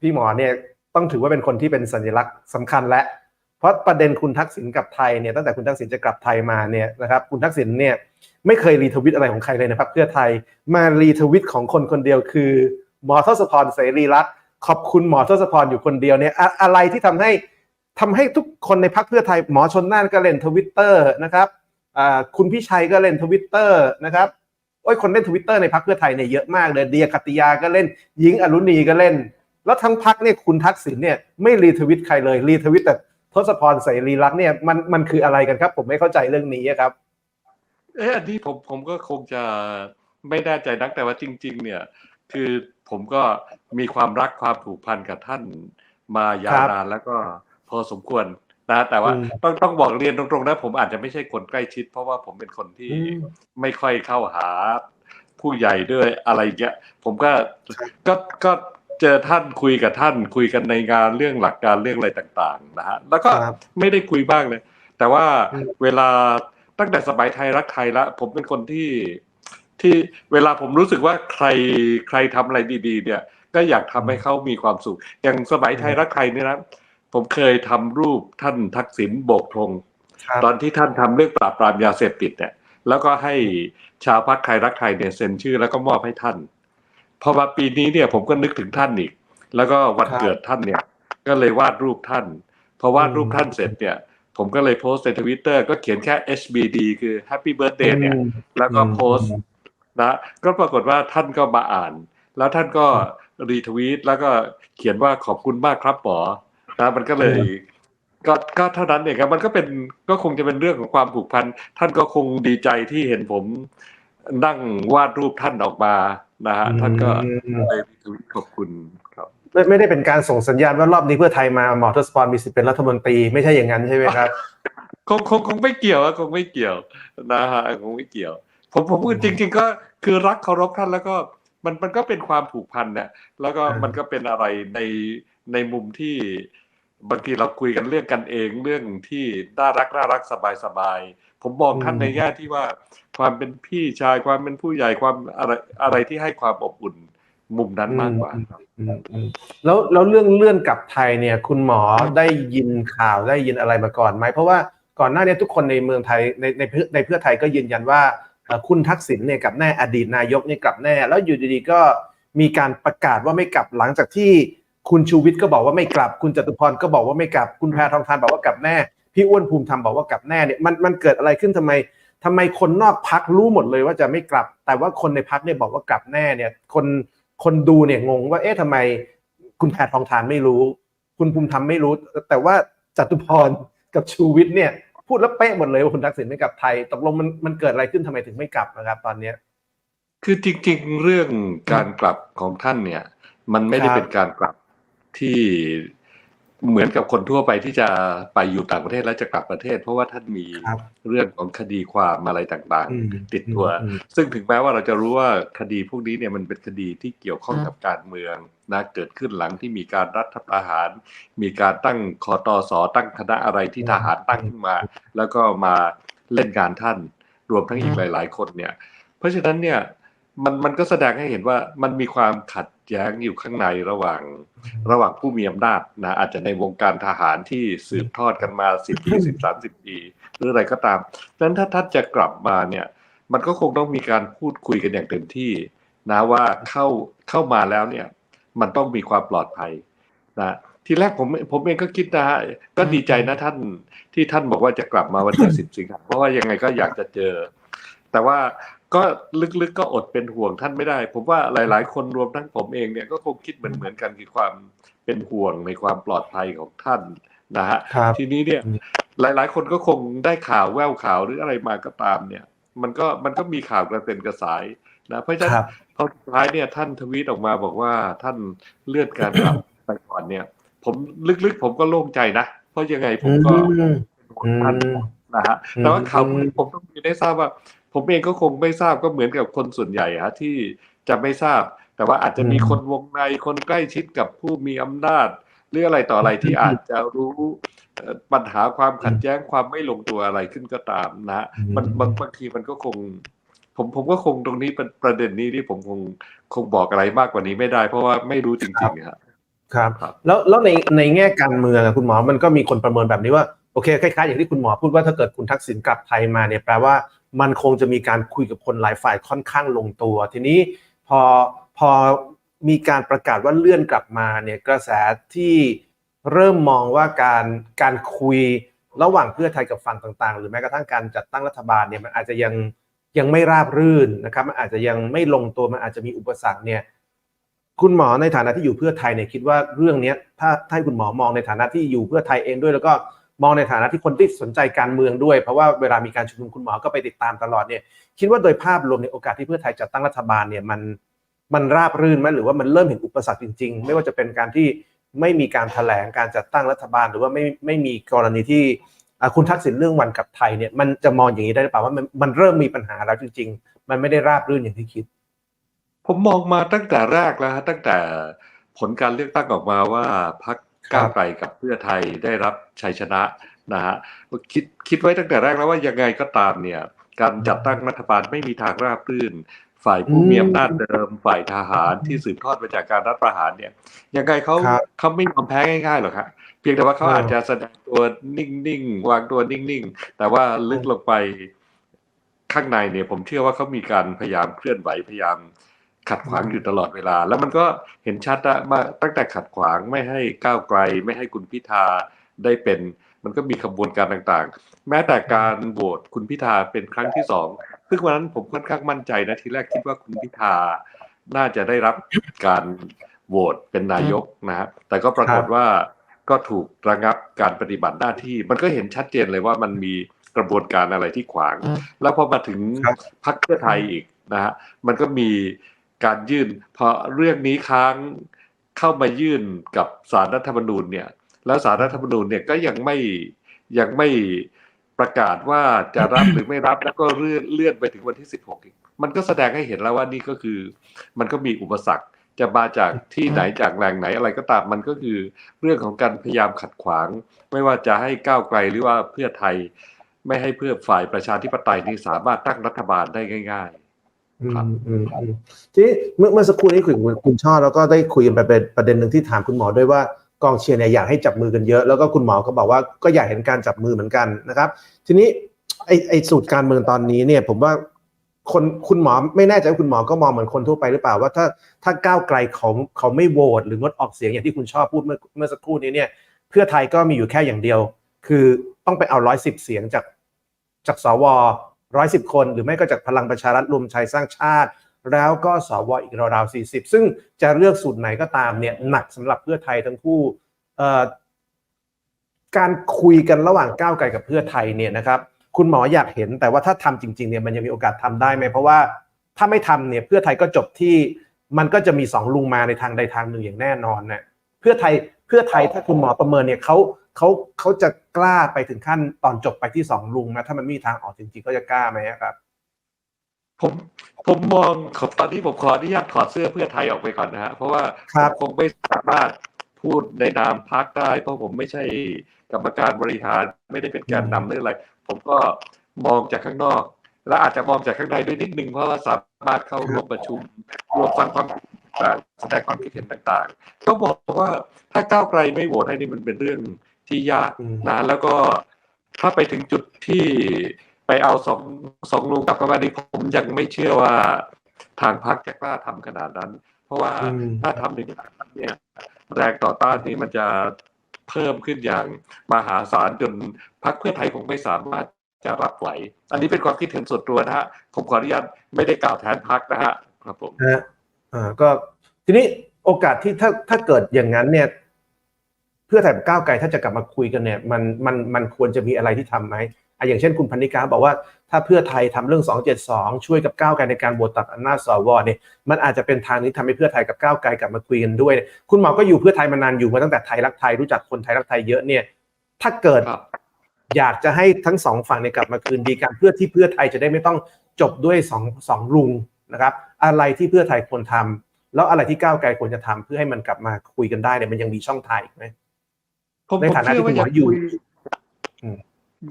พี่หมอเนี่ยต้องถือว่าเป็นคนที่เป็นสัญลักษณ์สำคัญและ เพราะประเด็นคุณทักษิณกับไทยเนี่ยตั้งแต่คุณทักษิณจะกลับไทยมาเนี่ยนะครับคุณทักษิณเนี่ยไม่เคยรีทวิตอะไรของใครเลยนะครับเพื่อไทยมารีทวิตของคนคนเดียวคือหมอทศพรเสรีรัตน์ขอบคุณหมอทศพรอยู่คนเดียวเนี่ยอะอะไรที่ทำให้ทำให้ทุกคนในพรรคเพื่อไทยหมอชนน่านก็เล่นทวิตเตอร์นะครับคุณพิชัยก็เล่นทวิตเตอร์นะครับโอ้ยคนเล่นทวิตเตอร์ในพรรคเพื่อไทยเนี่ยเยอะมากเลยเดียกัติยาก็เล่นหญิงอรุณีก็เล่น แล้วทั้งพรรคเนี่ยคุณทักษิณเนี่ยไม่รีทวิตใครเลยรีทวิตแต่ทศพรเสรีรักษ์เนี่ยมันมันคืออะไรกันครับ ผมไม่เข้าใจเรื่องนี้ครับเอออันนี้ผมผมก็คงจะไม่แน่ใจนักแต่ว่าจริง ๆ เนี่ย คือผมก็มีความรักความผูกพันกับท่านมายาวนานแล้วก็พอสมควรนะแต่ว่าอืมต้องต้องบอกเรียนตรงๆนะผมอาจจะไม่ใช่คนใกล้ชิด เพราะว่าผมเป็นคนที่อืมไม่ค่อยเข้าหาผู้ใหญ่ด้วยอะไรเงี้ยผมก็ครับก็ก็ เจอท่านคุยกับท่าน คุยกันในงานเรื่องหลักการเรื่องอะไรต่างๆนะฮะแล้วก็ครับไม่ได้คุยบ้างเลย แต่ว่าอืมเวลาตั้งแต่สมัยไทยรักไทยละผมเป็นคนที่ที่เวลาผมรู้สึกว่าใครใครทำอะไรดี ๆ เนี่ย ก็อยากทำให้เขามีความสุข อย่างสมัยไทยรักไทยเนี่ยนะผมเคยทำรูปท่านทักษิณโบกธงครับตอนที่ท่านทำเรื่องปราบปรามยาเสพติดเนี่ยแล้วก็ให้ชาวพรรคไทยรักไทยเนี่ยเซ็นชื่อแล้วก็มอบให้ท่าน พอมาปีนี้เนี่ยผมก็นึกถึงท่านอีก แล้วก็วันครับเกิดท่านเนี่ย ก็เลยวาดรูปท่านพอวาดรูปท่านเสร็จเนี่ย ผมก็เลยโพสต์ในทวิตเตอร์ก็เขียนแค่ HBD คือ Happy Birthday เนี่ยอืมแล้วก็โพสต์นะก็ปรากฏว่าท่านก็มาอ่าน แล้วท่านก็รีทวีตแล้วก็เขียนว่าขอบคุณมากครับหมอนะมันก็เลยก็ก็เท่านั้นเองครับมันก็เป็นก็คงจะเป็นเรื่องของความผูกพัน ท่านก็คงดีใจที่เห็นผมนั่งวาดรูปท่านออกมา นะฮะท่านก็อืมเลยรีทวีตขอบคุณครับไม่ไม่ได้เป็นการส่งสัญญาณว่ารอบนี้เพื่อไทยมาหมอทศพรมีสิทธิ์เป็นรัฐมนตรีไม่ใช่อย่างนั้นใช่ไหมครับคงคงคงไม่เกี่ยวอะคงไม่เกี่ยวนะฮะคงไม่เกี่ยว ผมผมพูดจริง ๆ ก็คือรักเคารพท่านแล้วก็มันมันก็เป็นความผูกพันเนี่ยแล้วก็อืมมันก็เป็นอะไรในในมุมที่บางทีเราคุยกันเรื่องกันเองเรื่องที่น่ารักน่ารักสบายสบาย ผมมองท่านในแง่ที่ว่า ความเป็นพี่ชายความเป็นผู้ใหญ่ความอะไรอะไรที่ให้ความอบอุ่นมุมนั้นมากกว่าครับอืมอืมแล้วแล้วเรื่องเลื่อนกลับไทยเนี่ย คุณหมอได้ยินข่าวได้ยินอะไรมาก่อนไหมเพราะว่าก่อนหน้านี้ทุกคนในเมืองไทยในในเพื่อในเพื่อไทยก็ยืนยันว่าเอ่อคุณทักษิณเนี่ยกลับแน่อดีตนายกเนี่ยกลับแน่ แล้วอยู่ดีๆก็มีการประกาศว่าไม่กลับหลังจากที่คุณชูวิทย์ก็บอกว่าไม่กลับ คุณจตุพรก็บอกว่าไม่กลับ คุณแพทองทานบอกว่ากลับแน่ พี่อ้วนภูมิธรรมบอกว่ากลับแน่เนี่ยมันมันเกิดอะไรขึ้นทำไมทำไมคนนอกพักรู้หมดเลยว่าจะไม่กลับ แต่ว่าคนในพักเนี่ยบอกว่ากลับแน่เนี่ย คนคนดูเนี่ยงงว่าเอ๊ะทำไมคุณแพทองทานไม่รู้ คุณภูมิธรรมไม่รู้ แต่ว่าจตุพรกับชูวิทย์เนี่ย พูดแล้วเป๊ะหมดเลยว่าคุณทักษิณไม่กลับไทย ตกลงมันมันเกิดอะไรขึ้นทำไมถึงไม่กลับนะครับตอนเนี้ยคือจริงๆ เรื่องการกลับของท่านเนี่ย มันไม่ได้ครับเป็นการกลับที่ เหมือนกับคนทั่วไปที่จะไปอยู่ต่างประเทศแล้วจะกลับประเทศ เพราะว่าท่านมีครับเรื่องของคดีความอะไรต่างอืมๆติดตัวอืมซึ่งถึงแม้ว่าเราจะรู้ว่าคดีพวกนี้เนี่ยมันเป็นคดีที่เกี่ยวข้องกับการเมืองนะเกิดขึ้นหลังที่มีการรัฐประหาร มีการตั้งคอตอสอตั้งคณะอะไรที่ทหารตั้งขึ้นมา แล้วก็มาเล่นงานท่าน รวมทั้งอีกหลาย ๆ คนเนี่ย เพราะฉะนั้นเนี่ย มันมันก็แสดงให้เห็นว่ามันมีความขัดแย้งอยู่ข้างในระหว่าง ระหว่างผู้มีอำนาจนะอาจจะในวงการทหารที่สืบทอดกันมาสิบปีสิบสามสิบปี หรืออะไรก็ตามดังนั้นถ้าท่านจะกลับมาเนี่ยมันก็คงต้องมีการพูดคุยกันอย่างเต็มที่นะว่าเข้าเข้ามาแล้วเนี่ยมันต้องมีความปลอดภัยนะทีแรกผมผมเองก็คิดนะฮะก็ดีใจนะท่านที่ท่านบอกว่าจะกลับมาวันที่สิบสิงหาเพราะว่ายังไงก็อยากจะเจอ แต่ว่า ก็ลึกๆก็อดเป็นห่วงท่านไม่ได้ ผมว่าหลาย ๆ คนรวมทั้งผมเองเนี่ยก็คงคิดเหมือนเหมือนๆกันคือความเป็นห่วงในความปลอดภัยของท่านนะฮะครับทีนี้เนี่ยอืมหลายๆ คนก็คงได้ข่าวแววข่าวหรืออะไรมาก็ตามเนี่ย มันก็มันก็มีข่าวกระเซ็นกระสายนะเพราะฉะนั้คนรับพอสุดท้ายเนี่ยท่านทวีตออกมาบอกว่าท่านเลื่อนการกลับไปก่อนเนี่ย ผมลึกๆ ผมก็โล่งใจนะ เพราะยังไงผมก็อืมเป็นห่วงท่านอืมนะฮะอืมแต่ว่าข่าวพวกนี้ผมต้องมีได้ทราบว่า ผมเองก็คงไม่ทราบก็เหมือนกับคนส่วนใหญ่ฮะที่จะไม่ทราบ แต่ว่าอาจจะมีคนวงในคนใกล้ชิดกับผู้มีอำนาจ หรืออะไรต่ออะไรที่อาจจะรู้เอ่อปัญหาความขัดแย้งความไม่ลงตัวอะไรขึ้นก็ตามนะฮะมันบางบางทีมันก็คง ผมผมก็คงตรงนี้เป็นประเด็นนี้ที่ผมคงคงบอกอะไรมากกว่านี้ไม่ได้ เพราะว่าไม่รู้จริงๆครับครับครับแล้วแล้วในในแง่การเมืองอะคุณหมอมันก็มีคนประเมินแบบนี้ว่าโอเคคล้ายๆอย่างที่คุณหมอพูดว่าถ้าเกิดคุณทักษิณกลับไทยมาเนี่ยแปลว่า มันคงจะมีการคุยกับคนหลายฝ่ายค่อนข้างลงตัว ทีนี้พอพอมีการประกาศว่าเลื่อนกลับมาเนี่ยกระแสที่เริ่มมองว่าการการคุยระหว่างเพื่อไทยกับฝั่งต่างๆ หรือแม้กระทั่งการจัดตั้งรัฐบาลเนี่ยมันอาจจะยังยังไม่ราบรื่นนะครับมันอาจจะยังไม่ลงตัวมันอาจจะมีอุปสรรคเนี่ยคุณหมอในฐานะที่อยู่เพื่อไทยเนี่ยคิดว่าเรื่องนี้ถ้าถ้าให้คุณหมอมองในฐานะที่อยู่เพื่อไทยเองด้วยแล้วก็ มองในฐานะที่คนที่สนใจการเมืองด้วย เพราะว่าเวลามีการชุมนุมคุณหมอก็ไปติดตามตลอดเนี่ยคิดว่าโดยภาพรวมในโอกาสที่เพื่อไทยจัดตั้งรัฐบาลเนี่ยมันมันราบรื่นไหมหรือว่ามันเริ่มเห็นอุปสรรคจริง ๆ ไม่ว่าจะเป็นการที่ไม่มีการแถลงการจัดตั้งรัฐบาล หรือว่าไม่ไม่มีกรณีที่คุณทักษิณเรื่องวันกับไทยเนี่ยมันจะมองอย่างนี้ได้หรือเปล่าว่ามันมันเริ่มมีปัญหาแล้วจริง ๆ มันไม่ได้ราบรื่นอย่างที่คิด ผมมองมาตั้งแต่แรกแล้วฮะตั้งแต่ผลการเลือกตั้งออกมาว่าพรรค ก้าวไกลกับเพื่อไทยได้รับชัยชนะนะฮะคิดคิดไว้ตั้งแต่แรกแล้วว่ายังไงก็ตามเนี่ย การจัดตั้งรัฐบาลไม่มีทางราบรื่น ฝ่ายผู้อืมมีอำนาจเดิม ฝ่ายทหารที่สืบทอดมาจากการรัฐประหารเนี่ยยังไงเขาครับเขาไม่ยอมแพ้ง่ายๆหรอกครับเพียงแต่ว่าเขาเออออาจจะแสดงตัวนิ่งๆวางตัวนิ่งๆ แต่ว่าลึกลงไปข้างในเนี่ยผมเชื่อว่าเขามีการพยายามเคลื่อนไหวพยายาม ขัดขวางอยู่ตลอดเวลา แล้วมันก็เห็นชัดนะว่าตั้งแต่ขัดขวางไม่ให้ก้าวไกล ไม่ให้คุณพิธาได้เป็น มันก็มีขบวนการต่างๆ แม้แต่การโหวตคุณพิธาเป็นครั้งที่สองซึ่งวันนั้นผมค่อนข้างมั่นใจนะทีแรกคิดว่าคุณพิธาน่าจะได้รับการโหวตเป็นนายกนะฮะแต่ก็ปรากฏว่าก็ถูกระงับการปฏิบัติหน้าที่ มันก็เห็นชัดเจนเลยว่ามันมีกระบวนการอะไรที่ขวาง แล้วพอมาถึงครับพรรคเพื่อไทยอีกนะฮะมันก็มี การยื่นพอเรื่องนี้ค้างเข้ามายื่นกับสารรัฐธรรมนูญเนี่ย แล้วสารรัฐธรรมนูญเนี่ยก็ยังไม่ยังไม่ประกาศว่าจะรับหรือไม่รับแล้วก็เลื่อนเลื่อนไปถึงวันที่ 16อีกมันก็แสดงให้เห็นแล้วว่านี่ก็คือ มันก็มีอุปสรรคจะมาจากที่ไหนจากแหล่งไหนอะไรก็ตามมันก็คือเรื่องของการพยายามขัดขวาง ไม่ว่าจะให้ก้าวไกลหรือว่าเพื่อไทย ไม่ให้เพื่อฝ่ายประชาธิปไตยนี้สามารถตั้งรัฐบาลได้ง่ายอืม ครับอืมอืมทีนี้เมื่อเมื่อสักครู่นี้คุยกับคุณคุณช่อแล้วก็ได้คุยกันไปเป็นประเด็นหนึ่งที่ถามคุณหมอด้วยว่ากองเชียร์เนี่ยอยากให้จับมือกันเยอะ แล้วก็คุณหมอก็บอกว่าก็อยากเห็นการจับมือเหมือนกันนะครับ ทีนี้ไอไอสูตรการเมืองตอนนี้เนี่ย ผมว่าคนคุณหมอไม่แน่ใจว่าคุณหมอก็มองเหมือนคนทั่วไปหรือเปล่าว่าถ้าถ้าก้าวไกลเขาเขาไม่โหวตหรืองดออกเสียงอย่างที่คุณชอบพูดเมื่อเมื่อสักครู่นี้เนี่ย เพื่อไทยก็มีอยู่แค่อย่างเดียว คือต้องไปเอาร้อยสิบเสียงจากจากสว ร้อยสิบคน หรือไม่ก็จากพลังประชารัฐรวมไทยสร้างชาติ แล้วก็สวอีกราวๆสี่สิบซึ่งจะเลือกสูตรไหนก็ตามเนี่ยหนักสำหรับเพื่อไทยทั้งคู่การคุยกันระหว่างก้าวไกลกับเพื่อไทยเนี่ยนะครับคุณหมออยากเห็นแต่ว่าถ้าทำจริงๆเนี่ยมันยังมีโอกาสทำได้ไหมเพราะว่าถ้าไม่ทำเนี่ยเพื่อไทยก็จบที่มันก็จะมีสองลุงมาในทางใดทางหนึ่งอย่างแน่นอนนะเพื่อไทยเพื่อไทยถ้าคุณหมอประเมินเนี่ยเขา เขาเขาจะกล้าไปถึงขั้นตอนจบไปที่สองลุงนะถ้ามันไม่มีทางออกจริงๆก็จะกล้าไหมครับๆผมผมมองขอตอนนี้ผมขออนุญาตถอดเสื้อเพื่อไทยออกไปก่อนนะฮะเพราะว่าครับผมคงไม่สามารถพูดในนามพักได้ เพราะผมไม่ใช่กรรมการบริหารไม่ได้เป็นแกนนำหรืออะไร ผมก็มองจากข้างนอก และอาจจะมองจากข้างในด้วยนิดนึงเพราะว่าสามารถเข้าร่วมประชุมร่วมฟังความต่างแสดงความคิดเห็นต่างๆ ก็บอกว่าถ้าก้าวไกลไม่โหวตให้นี่มันเป็นเรื่อง ที่ยากอืมนะแล้วก็ถ้าไปถึงจุดที่ไปเอาสองสองลุงกลับมาดีผมยังไม่เชื่อว่าทางพรรคจะกล้าทำขนาดนั้น เพราะว่าอืมถ้าทำในขนาดนั้นเนี่ยแรงต่อต้านนี้มันจะเพิ่มขึ้นอย่างมหาศาลจนพรรคเพื่อไทยคงไม่สามารถจะรับไหว อันนี้เป็นความคิดเห็นส่วนตัวนะฮะ ผมขออนุญาตไม่ได้กล่าวแทนพรรคนะฮะครับผมนะฮะอ่าก็ทีนี้โอกาสที่ถ้าถ้าเกิดอย่างนั้นเนี่ย เพื่อไทยกับก้าวไกลถ้าจะกลับมาคุยกันเนี่ยมันมันมันควรจะมีอะไรที่ทำไหมอะอย่างเช่นคุณพันนิกาบอกว่าถ้าเพื่อไทยทำเรื่อง 272 ช่วยกับก้าวไกลในการบวชตัดอำนาจสวเนี่ยมันอาจจะเป็นทางนี้ทำให้เพื่อไทยกับก้าวไกลกลับมาคุยกันด้วย คุณหมอก็อยู่เพื่อไทยมานานอยู่มาตั้งแต่ไทยรักไทยรู้จักคนไทยรักไทยเยอะเนี่ยถ้าเกิดอยากจะให้ทั้งสองฝั่งเนี่ยกลับมาคืนดีกันเพื่อที่เพื่อไทยจะได้ไม่ต้องจบด้วยสองสองลุงนะครับ อะไรที่เพื่อไทยควรทำแล้วอะไรที่ก้าวไกลควรจะทำเพื่อให้มันกลับมาคุยกันได้เนี่ยมันยังมีช่องทางอีกไหม ผมในผมฐานะเชื่อว่าที่คุณหมอยังอยู่ คุยอืม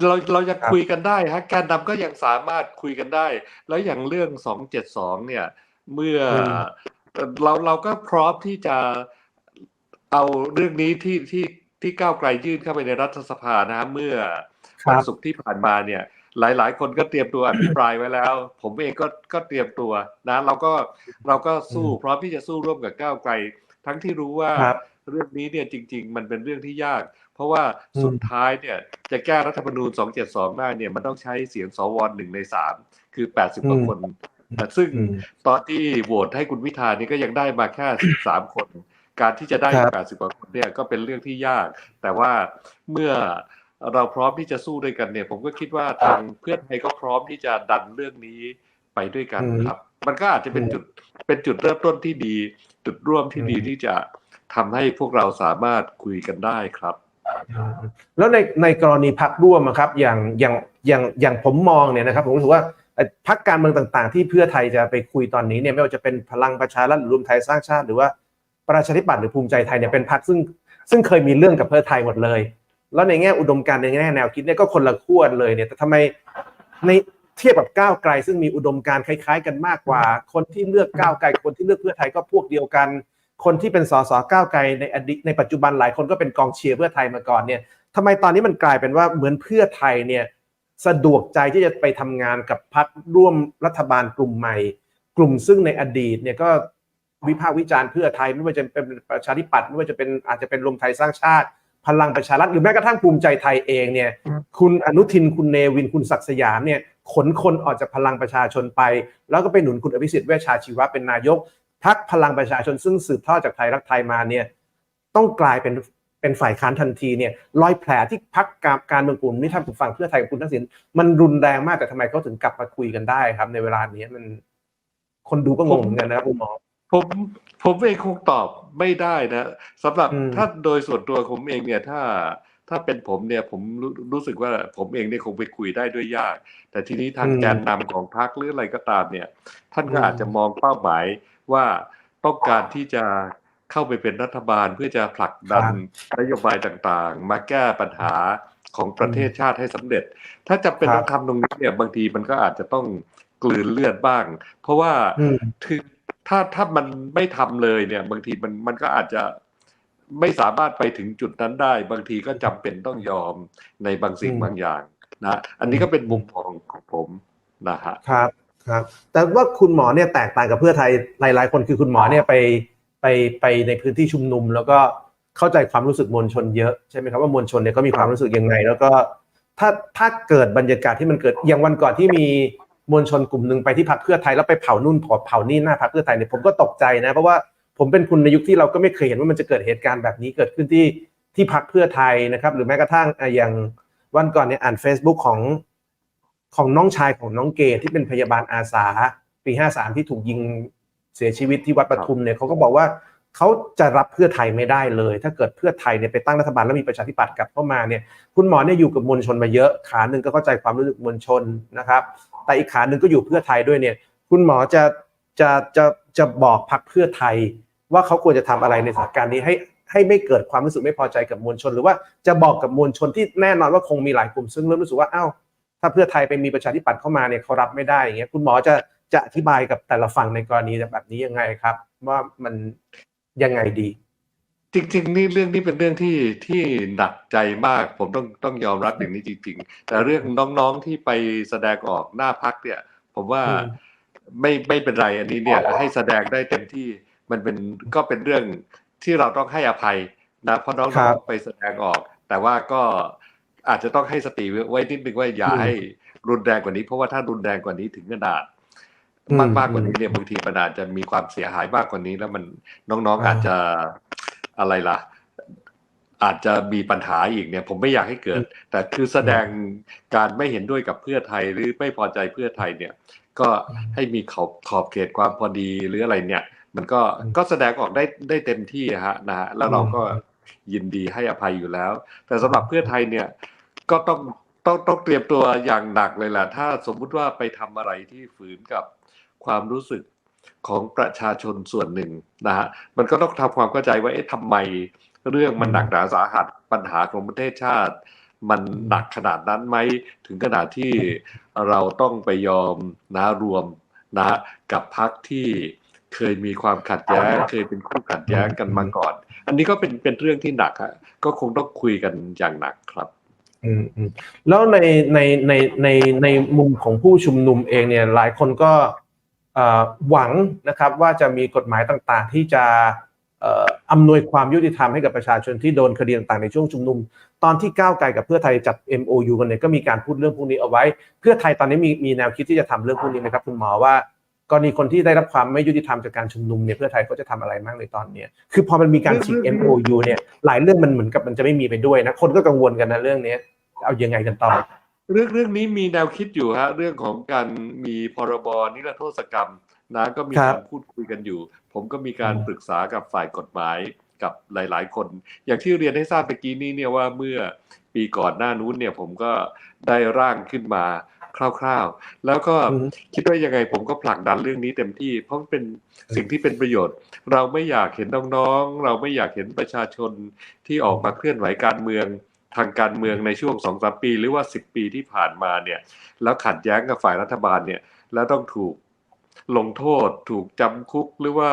เราเรายังครับคุยกันได้ฮะแกนนำก็ยังสามารถคุยกันได้ แล้วอย่างเรื่องสองเจ็ดสองเนี่ย เมื่ออมเอ่อเราเราก็พร้อมที่จะเอาเรื่องนี้ที่ที่ที่ก้าวไกลยื่นเข้าไปในรัฐสภานะฮะเมื่อครับวันศุกร์ที่ผ่านมาเนี่ย หลาย ๆ คนก็เตรียมตัวอภิปรายไว้แล้ว ผมเองก็ก็เตรียมตัวนะ เราก็เราก็สู้พร้อมที่จะสู้ร่วมกับก้าวไกล ทั้งที่รู้ว่าครับ เรื่องนี้เนี่ยจริง ๆ มันเป็นเรื่องที่ยาก เพราะว่าอืมสุดท้ายเนี่ยจะแก้รัฐธรรมนูญ 272 ได้เนี่ยมันต้องใช้เสียงสวหนึ่งในสามคือ 80กว่าคนนะซึ่งอืมตอนที่โหวตให้คุณพิธานี่ก็ยังได้มาแค่ 13 คน การที่จะได้ครับ80กว่าคนเนี่ยก็เป็นเรื่องที่ยาก แต่ว่าเมื่อเราพร้อมที่จะสู้ด้วยกันเนี่ย ผมก็คิดว่าทางเพื่อนไทยก็พร้อมที่จะดันเรื่องนี้ไปด้วยกันอืมครับ มันก็อาจจะเป็นจุดเป็นจุดเริ่มต้นที่ดี จุดร่วมที่ดีอืมที่จะ ทำให้พวกเราสามารถคุยกันได้ครับ แล้วในในกรณีพักร่วมอะครับอย่างอย่างอย่างอย่างผมมองเนี่ยนะครับผมรู้สึกว่าพักการเมืองต่างๆ ที่เพื่อไทยจะไปคุยตอนนี้เนี่ยไม่ว่าจะเป็นพลังประชารัฐหรือรวมไทยสร้างชาติหรือว่าประชาธิปัตย์หรือภูมิใจไทยเนี่ยเป็นพักซึ่งซึ่งเคยมีเรื่องกับเพื่อไทยหมดเลย แล้วในแง่อุดมการณ์ในแง่แนวคิดเนี่ยก็คนละขั้วเลยเนี่ยแต่ทำไมในเทียบกับก้าวไกล ซึ่งมีอุดมการณ์คล้าย ๆ กันมากกว่า คนที่เลือกก้าวไกลคนที่เลือกเพื่อไทยก็พวกเดียวกัน คนที่เป็นสสก้าวไกลในอดีตในปัจจุบันหลายคนก็เป็นกองเชียร์เพื่อไทยมาก่อนเนี่ยทำไมตอนนี้มันกลายเป็นว่าเหมือนเพื่อไทยเนี่ยสะดวกใจที่จะไปทำงานกับพรรคร่วมรัฐบาลกลุ่มใหม่ กลุ่มซึ่งในอดีตเนี่ยก็วิพากษ์วิจารณ์เพื่อไทยไม่ว่าจะเป็นประชาธิปัตย์ไม่ว่าจะเป็นอาจจะเป็นรวมไทยสร้างชาติ พลังประชารัฐหรือแม้กระทั่งภูมิใจไทยเองเนี่ยคุณอนุทินคุณเนวินคุณศักดิ์สยามเนี่ยขนคนออกจากพลังประชาชนไป แล้วก็ไปหนุนคุณอภิสิทธิ์เวชชาชีวะเป็นนายก พรรคพลังประชาชนซึ่งสืบทอดจากไทยรักไทยมาเนี่ยต้องกลายเป็นเป็นฝ่ายค้านทันทีเนี่ยรอยแผลที่พักการการเมืองกลุ่มนี้ท่านผู้ฟังเพื่อไทยกับคุณทักษิณมันรุนแรงมากแต่ทำไมเขาถึงกลับมาคุยกันได้ครับ ในเวลานี้มันคนดูก็งงเหมือนกันนะครับคุณหมอผมผมเองคงตอบไม่ได้นะสำหรับอืมถ้าโดยส่วนตัวผมเองเนี่ยถ้าถ้าเป็นผมเนี่ยผมรู้รู้สึกว่าผมเองเนี่ยคงไปคุยได้ด้วยยาก แต่ทีนี้ทางแกนนำของพรรคหรืออะไรก็ตามเนี่ย ท่านก็อาจจะมองเป้าหมาย ว่าต้องการที่จะเข้าไปเป็นรัฐบาลเพื่อจะผลักดันนโยบายต่างๆ มาแก้ปัญหาของประเทศชาติให้สำเร็จ ถ้าจำเป็นครับต้องทำตรงนี้เนี่ยบางทีมันก็อาจจะต้องกลืนเลือดบ้าง เพราะว่าอืมคือถ้าถ้ามันไม่ทำเลยเนี่ย บางทีมันมันก็อาจจะไม่สามารถไปถึงจุดนั้นได้ บางทีก็จำเป็นต้องยอมในบางสิ่งอืมบางอย่างนะ อันนี้ก็เป็นมุมมองของผมนะฮะครับ ครับ แต่ว่าคุณหมอเนี่ยแตกต่างกับเพื่อไทยหลายๆ คนคือคุณหมอเนี่ยไปไปไปในพื้นที่ชุมนุม แล้วก็เข้าใจความรู้สึกมวลชนเยอะใช่ไหมครับว่ามวลชนเนี่ยก็มีความรู้สึกยังไง แล้วก็ถ้าถ้าเกิดบรรยากาศที่มันเกิดอย่างวันก่อนที่มีมวลชนกลุ่มหนึ่งไปที่พักเพื่อไทยแล้วไปเผานู่นเผาเผานี่หน้าพักเพื่อไทยเนี่ยผมก็ตกใจนะเพราะว่าผมเป็นคุณในยุคที่เราก็ไม่เคยเห็นว่ามันจะเกิดเหตุการณ์แบบนี้เกิดขึ้นที่ที่พักเพื่อไทยนะครับ หรือแม้กระทั่งอะอย่างวันก่อนเนี่ยอ่าน Facebook ของ ของน้องชายของน้องเกดที่เป็นพยาบาลอาสา ปี 53 ที่ถูกยิงเสียชีวิตที่วัดปทุมเนี่ยเขาก็บอกว่าเขาจะรับเพื่อไทยไม่ได้เลย ถ้าเกิดเพื่อไทยเนี่ยไปตั้งรัฐบาลแล้วมีประชาธิปัตย์กลับเข้ามาเนี่ยคุณหมอเนี่ยอยู่กับมวลชนมาเยอะขาหนึ่งก็เข้าใจความรู้สึกมวลชนนะครับ แต่อีกขาหนึ่งก็อยู่เพื่อไทยด้วยเนี่ยคุณหมอจะจะจะจะบอกพรรคเพื่อไทย ว่าเขาควรจะทำอะไรในสถานการณ์นี้ให้ให้ไม่เกิดความรู้สึกไม่พอใจกับมวลชน หรือว่าจะบอกกับมวลชนที่แน่นอนว่าคงมีหลายกลุ่มซึ่งเริ่มรู้สึกว่าอ้าว ถ้าเพื่อไทยไปมีประชาธิปัตย์เข้ามาเนี่ยเขารับไม่ได้อย่างเงี้ยคุณหมอจะจะอธิบายกับแต่ละฝั่งในกรณีแบบนี้ยังไงครับ ว่ามันยังไงดี จริง ๆ นี่เรื่องนี้เป็นเรื่องที่ที่หนักใจมาก ผมต้องต้องยอมรับอย่างนี้จริง ๆ แต่เรื่องน้องๆที่ไปแสดงออกหน้าพักเนี่ย ผมว่าอืมไม่ไม่เป็นไรอันนี้เนี่ยให้แสดงได้เต็มที่มันเป็นก็เป็นเรื่องที่เราต้องให้อภัยนะเพราะน้ครัองบๆไปแสดงออก แต่ว่าก็ อาจจะต้องให้สติไว้นิดนึงว่าอย่าอืมให้รุนแรงกว่านี้ เพราะว่าถ้ารุนแรงกว่านี้ถึงขนาดอืมมากมากกว่านี้เนี่ยบางทีมันอาจจะมีความเสียหายมากกว่านี้แล้วมันน้องๆอ่าอาจจะอะไรล่ะ อาจจะมีปัญหาอีกเนี่ย ผมไม่อยากให้เกิด แต่คือแสดงการไม่เห็นด้วยกับเพื่อไทยหรือไม่พอใจเพื่อไทยเนี่ย ก็ให้มีขอบขอบเขตความพอดีหรืออะไรเนี่ย มันก็อืมก็แสดงออกได้ได้เต็มที่อะฮะนะฮะแล้วเราก็อืมยินดีให้อภัยอยู่แล้ว แต่สำหรับเพื่อไทยเนี่ย ก็ต้องต้องต้องเตรียมตัวอย่างหนักเลยแหละถ้าสมมุติว่าไปทำอะไรที่ฝืนกับความรู้สึกของประชาชนส่วนหนึ่งนะฮะมันก็ต้องทำความเข้าใจว่าเอ๊ะทำไมเรื่องมันหนักหนาสาหัสปัญหาของประเทศชาติ มันหนักขนาดนั้นไหมถึงขนาดที่เราต้องไปยอมนะรวมนะกับพรรคที่เคยมีความขัดแย้งเคยเป็นคู่ขัดแย้งกันมาก่อน อันนี้ก็เป็นเป็นเรื่องที่หนักฮะก็คงต้องคุยกันอย่างหนักครับ อืมอืมแล้วในในในในในมุมของผู้ชุมนุมเองเนี่ยหลายคนก็หวังนะครับว่าจะมีกฎหมายต่างๆ ที่จะอำนวยความยุติธรรมให้กับประชาชนที่โดนคดีต่างๆในช่วงชุมนุม ตอนที่ก้าวไกลกับเพื่อไทยจัด MOU กันเนี่ยก็มีการพูดเรื่องพวกนี้เอาไว้ เพื่อไทยตอนนี้มีมีแนวคิดที่จะทำเรื่องพวกนี้ไหมครับคุณหมอว่ากรณีคนที่ได้รับความไม่ยุติธรรมจากการชุมนุมเนี่ยเพื่อไทยเขาจะทำอะไรบ้างในตอนนี้คือพอมันมีการฉีก MOU เนี่ยหลายเรื่องมันเหมือนกับมันจะไม่มีไปด้วยนะคนก็กังวลกันนะเรื่องนี้ เอายังไงกันต่อ เรื่องเรื่องนี้มีแนวคิดอยู่ฮะเรื่องของการมีพรบนิรโทษกรรมนะก็มีครับการพูดคุยกันอยู่ ผมก็มีการอืมปรึกษากับฝ่ายกฎหมายกับหลาย ๆ คน อย่างที่เรียนให้ทราบเมื่อกี้นี้เนี่ยว่าเมื่อปีก่อนหน้านู้นเนี่ยผมก็ได้ร่างขึ้นมาคร่าวๆ แล้วก็อืมคิดว่ายังไงผมก็ผลักดันเรื่องนี้เต็มที่ เพราะมันเป็นสิ่งที่เป็นประโยชน์ เราไม่อยากเห็นน้องๆ เราไม่อยากเห็นประชาชนที่ออกมาเคลื่อนไหวการเมือง ทางการเมืองในช่วงสองสามปี หรือว่าสิบปีที่ผ่านมาเนี่ย แล้วขัดแย้งกับฝ่ายรัฐบาลเนี่ย แล้วต้องถูกลงโทษ ถูกจำคุกหรือว่า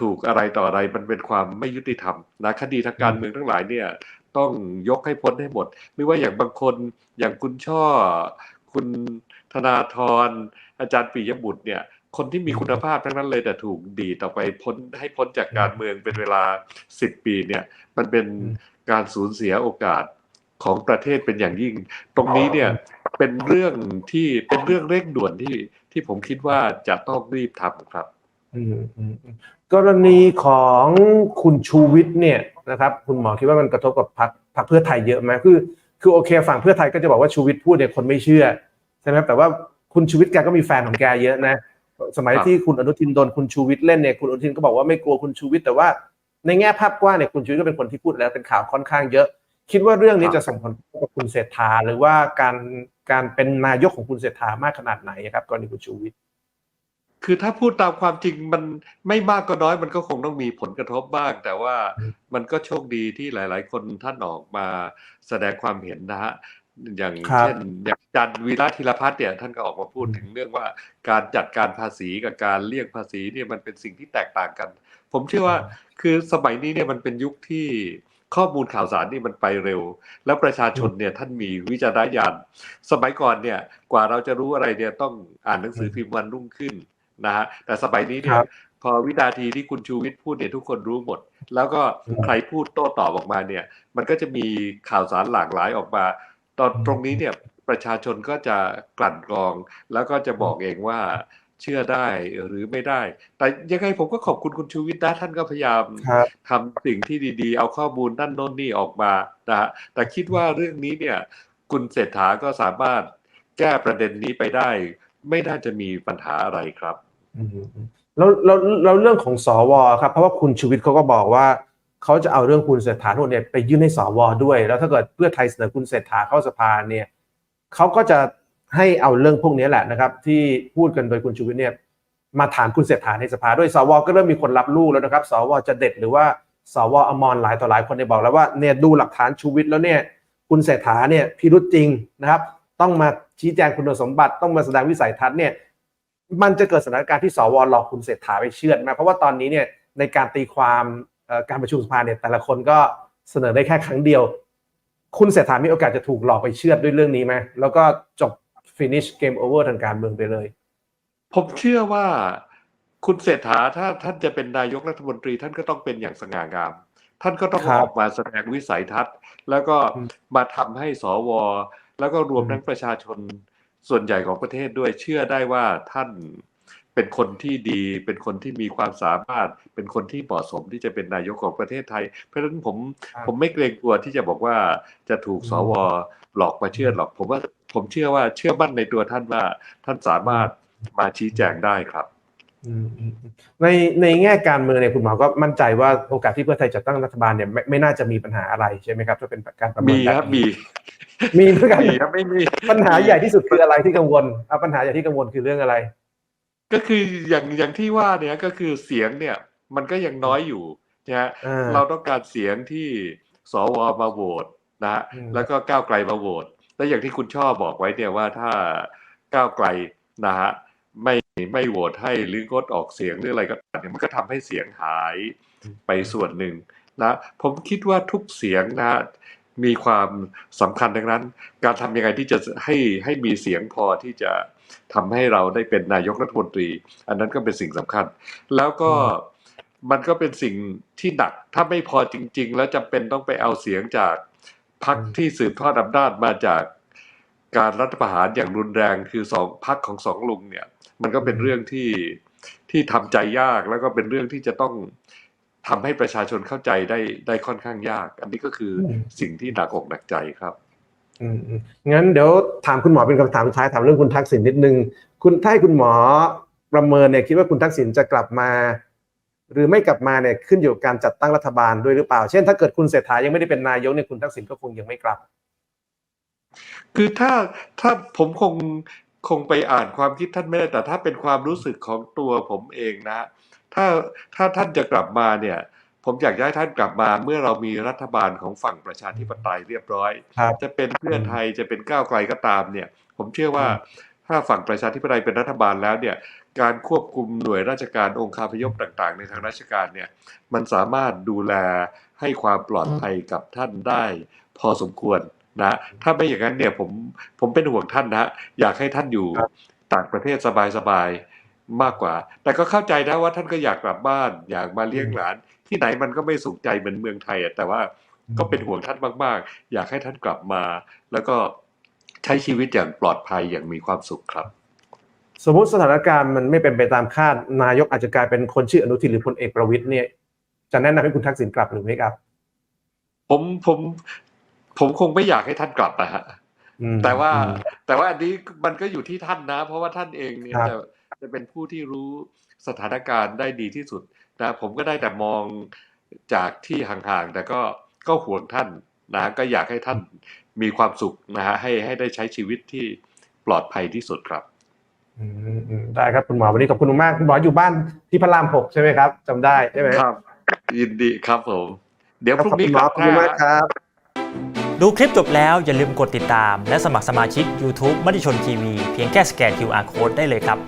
ถูกอะไรต่ออะไรมันเป็นความไม่ยุติธรรมนะคดีทางการเมืองทั้งหลายเนี่ย ต้องยกให้พ้นให้หมด หรือว่าอย่างบางคนอย่างคุณช่อ คุณธนาธรอาจารย์ปิยบุตรเนี่ย คนที่มีคุณภาพทั้งนั้นเลยแต่ถูกดีดออกไปพ้นให้พ้นจากการเมืองเป็นเวลาสิบปีเนี่ย มันเป็น การสูญเสียโอกาสของประเทศเป็นอย่างยิ่ง ตรงนี้เนี่ยเป็นเรื่องที่เป็นเรื่องเร่งด่วนที่ที่ผมคิดว่าจะต้องรีบทำครับอืมอืมอืมกรณีของคุณชูวิทย์เนี่ยนะครับคุณหมอคิดว่ามันกระทบกับพรรคพรรคเพื่อไทยเยอะไหมคือ คือโอเคฝั่งเพื่อไทยก็จะบอกว่าชูวิทย์พูดเนี่ยคนไม่เชื่อใช่ไหมครับแต่ว่าคุณชูวิทย์แกก็มีแฟนของแกเยอะนะ สมัยครับที่คุณอนุทินโดนคุณชูวิทย์เล่นเนี่ยคุณอนุทินก็บอกว่าไม่กลัวคุณชูวิทย์แต่ว่า ในแง่ภาพกว้างเนี่ยคุณชูวิทย์ก็เป็นคนที่พูดแล้วเป็นข่าวค่อนข้างเยอะ คิดว่าเรื่องนี้จะส่งผลกระทบกับคุณเศรษฐาหรือว่าการการเป็นนายกของคุณเศรษฐามากขนาดไหนครับกรณีคุณชูวิทย์คือถ้าพูดตามความจริงมันไม่มากก็น้อยมันก็คงต้องมีผลกระทบบ้าง แต่ว่าอืมมันก็โชคดีที่หลาย ๆ คนท่านออกมาแสดงความเห็นนะฮะอย่างครับเช่นอย่างจันทร์วีระธีรพัฒน์เนี่ยท่านก็ออกมาพูดอืมถึงเรื่องว่าการจัดการภาษีกับการเลี่ยงภาษีเนี่ยมันเป็นสิ่งที่แตกต่างกัน ผมเชื่อว่าคือสมัยนี้เนี่ยมันเป็นยุคที่ข้อมูลข่าวสารนี่มันไปเร็ว แล้วประชาชนเนี่ยท่านมีวิจารณญาณสมัยก่อนเนี่ยกว่าเราจะรู้อะไรเนี่ยต้องอ่านหนังสือพิมพ์วันรุ่งขึ้นนะฮะแต่สมัยนี้เนี่คยรับพอวินาทีที่คุณชูวิทย์พูดเนี่ยทุกคนรู้หมด แล้วก็อืมใครพูดโต้ตอบออกมาเนี่ย มันก็จะมีข่าวสารหลากหลายออกมา ตอนอืมตรงนี้เนี่ยประชาชนก็จะกลั่นกรอง แล้วก็จะบอกเองว่า เชื่อได้หรือไม่ได้ แต่ยังไงผมก็ขอบคุณคุณชูวิทย์นะท่านก็พยายามครับทำสิ่งที่ดีๆ เอาข้อมูลนั่นโน่นนี่ออกมานะฮะแต่คิดว่าเรื่องนี้เนี่ย คุณเศรษฐาก็สามารถแก้ประเด็นนี้ไปได้ ไม่น่าจะมีปัญหาอะไรครับอืมอืมแล้วแล้วแล้วเรื่องของสวครับเพราะว่าคุณชูวิทย์เขาก็บอกว่าเขาจะเอาเรื่องคุณเศรษฐาทั้งหมดเนี่ยไปยื่นให้สวด้วย แล้วถ้าเกิดเพื่อไทยเสนอคุณเศรษฐาเข้าสภาเนี่ยเขาก็จะ ให้เอาเรื่องพวกนี้แหละนะครับ ที่พูดกันโดยคุณชูวิทย์เนี่ยมาถามคุณเศรษฐาในสภาด้วยสวก็เริ่มมีคนรับรู้แล้วนะครับ สวจะเด็ดหรือว่าสวอมรหลายต่อหลายคนเนี่ยบอกแล้วว่าเนี่ยดูหลักฐานชูวิทย์แล้วเนี่ยคุณเศรษฐาเนี่ยพิรุษจริงนะครับ ต้องมาชี้แจงคุณสมบัติต้องมาแสดงวิสัยทัศน์เนี่ยมันจะเกิดสถานการณ์ที่สวรอกคุณเศรษฐาไปเชื่อดไหมเพราะว่าตอนนี้เนี่ยในการตีความการประชุมสภาเนี่ยแต่ละคนก็เสนอได้แค่ครั้งเดียว คุณเศรษฐามีโอกาสจะถูกหลอกไปเชื่อดด้วยเรื่องนี้ไหมแล้วก็จบ finish game over ทางการเมืองไปเลย ผมเชื่อว่าคุณเศรษฐาถ้าท่านจะเป็นนายกรัฐมนตรีท่านก็ต้องเป็นอย่างสง่างาม ท่านก็ต้องครับออกมาแสดงวิสัยทัศน์ แล้วก็อืมมาทำให้สว แล้วก็รวมอืมทั้งประชาชนส่วนใหญ่ของประเทศด้วยเชื่อได้ว่าท่านเป็นคนที่ดี เป็นคนที่มีความสามารถ เป็นคนที่เหมาะสมที่จะเป็นนายกของประเทศไทย เพราะฉะนั้นผมครับผมไม่เกรงกลัวที่จะบอกว่าจะถูกอืมสวหลอกมาเชื่อดหรอก ผมว่า ผมเชื่อว่าเชื่อมั่นในตัวท่านว่า ท่านสามารถมาชี้แจงได้ครับอืมอืมอืมในในแง่การเมืองเนี่ยคุณหมอก็มั่นใจว่าโอกาสที่เพื่อไทยจะตั้งรัฐบาลเนี่ยไม่ไม่น่าจะมีปัญหาอะไรใช่ไหมครับถ้าเป็นการประเมินมีแครับมีมีเหมือนกันมีครับไม่มีปัญหาใหญ่ที่สุดคืออะไรที่กังวลเอาปัญหาใหญ่ที่กังวลคือเรื่องอะไร ก็คืออย่างอย่างที่ว่าเนี่ยก็คือเสียงเนี่ย มันก็ยังน้อยอยู่นะฮะอ่าเราต้องการเสียงที่สวมาโหวตนะฮะอืมแล้วก็ก้าวไกลมาโหวต และอย่างที่คุณชอบบอกไว้เนี่ยว่าถ้าก้าวไกลนะฮะไม่ไม่โหวตให้หรืองดออกเสียงหรืออะไรก็ตามเนี่ยมันก็ทำให้เสียงหายไปส่วนหนึ่งนะผมคิดว่าทุกเสียงนะฮะมีความสำคัญดังนั้น การทำยังไงที่จะให้ให้มีเสียงพอที่จะทำให้เราได้เป็นนายกรัฐมนตรี อันนั้นก็เป็นสิ่งสำคัญ แล้วก็มันก็เป็นสิ่งที่หนักถ้าไม่พอจริง ๆ แล้วจำเป็นต้องไปเอาเสียงจาก พรรคที่สืบทอดอำนาจมาจากการรัฐประหารอย่างรุนแรงคือสองพรรคของสองลุงเนี่ย มันก็เป็นเรื่องที่ที่ทำใจยากแล้วก็เป็นเรื่องที่จะต้องทำให้ประชาชนเข้าใจได้ได้ค่อนข้างยาก อันนี้ก็คืออมสิ่งที่หนักอกหนักใจครับอืมอืมงั้นเดี๋ยวถามคุณหมอเป็นคำถามสุดท้ายถามเรื่องคุณทักษิณนิดนึง คุณถ้าให้คุณหมอประเมินเนี่ยคิดว่าคุณทักษิณจะกลับมา หรือไม่กลับมาเนี่ยขึ้นอยู่กับการจัดตั้งรัฐบาลด้วยหรือเปล่า เช่น ถ้าเกิดคุณเศรษฐายังไม่ได้เป็นนายกเนี่ยคุณทักษิณก็คงยังไม่กลับ คือถ้าถ้าผมคงคงไปอ่านความคิดท่านไม่ได้ แต่ถ้าเป็นความรู้สึกของตัวผมเองนะ ถ้าถ้าท่านจะกลับมาเนี่ย ผมอยากจะให้ท่านกลับมา เมื่อเรามีรัฐบาลของฝั่งประชาธิปไตยเรียบร้อยครับจะเป็นเพื่อไทยจะเป็นก้าวไกลก็ตามเนี่ย ผมเชื่อว่า ถ้าฝั่งประชาธิปไตยเป็นรัฐบาลแล้วเนี่ยการควบคุมหน่วยราชการองค์คาพยพต่างๆ ในทางราชการเนี่ยมันสามารถดูแลให้ความปลอดภัยกับท่านได้ พอสมควรนะถ้าไม่อย่างนั้นเนี่ยผมผมเป็นห่วงท่านนะอยากให้ท่านอยู่ครับต่างประเทศสบายๆมากกว่า แต่ก็เข้าใจนะว่าท่านก็อยากกลับบ้าน อยากมาเลี้ยงหลาน ที่ไหนมันก็ไม่สุขใจเหมือนเมืองไทยอะแต่ว่าก็เป็นห่วงท่านมาก ๆ อยากให้ท่านกลับมา แล้วก็ ใช้ชีวิตอย่างปลอดภัยอย่างมีความสุขครับ สมมุติสถานการณ์มันไม่เป็นไปตามคาดนายกอาจจะกลายเป็นคนชื่ออนุทินหรือพลเอกประวิตยเนี่ย จะแนะนำให้คุณทักษิณกลับหรือไม่กลับ ผมผมผมคงไม่อยากให้ท่านกลับนะฮะอืม แต่ว่าอืมแต่ว่าอันนี้มันก็อยู่ที่ท่านนะ เพราะว่าท่านเองเนี่ยครับ จะจะเป็นผู้ที่รู้สถานการณ์ได้ดีที่สุดนะผมก็ได้แต่มองจากที่ห่างๆแต่ก็ก็ห่วงท่าน นะก็อยากให้ท่านมีความสุขนะฮะให้ให้ได้ใช้ชีวิตที่ปลอดภัยที่สุดครับอืมอืมได้ครับคุณหมอวันนี้ขอบคุณมากคุณหมออยู่บ้านที่พระรามหกใช่ไหมครับจำได้ใช่ไหมครับ ยินดีครับผม เดี๋ยวครับพรุ่ขอบงนี้คุณหมกอลับขอบคุณมากนะครับ ดูคลิปจบแล้วอย่าลืมกดติดตาม และสมัครสมาชิก YouTube มติชนทีวีเพียงแค่สแกน QR Code ได้เลยครับ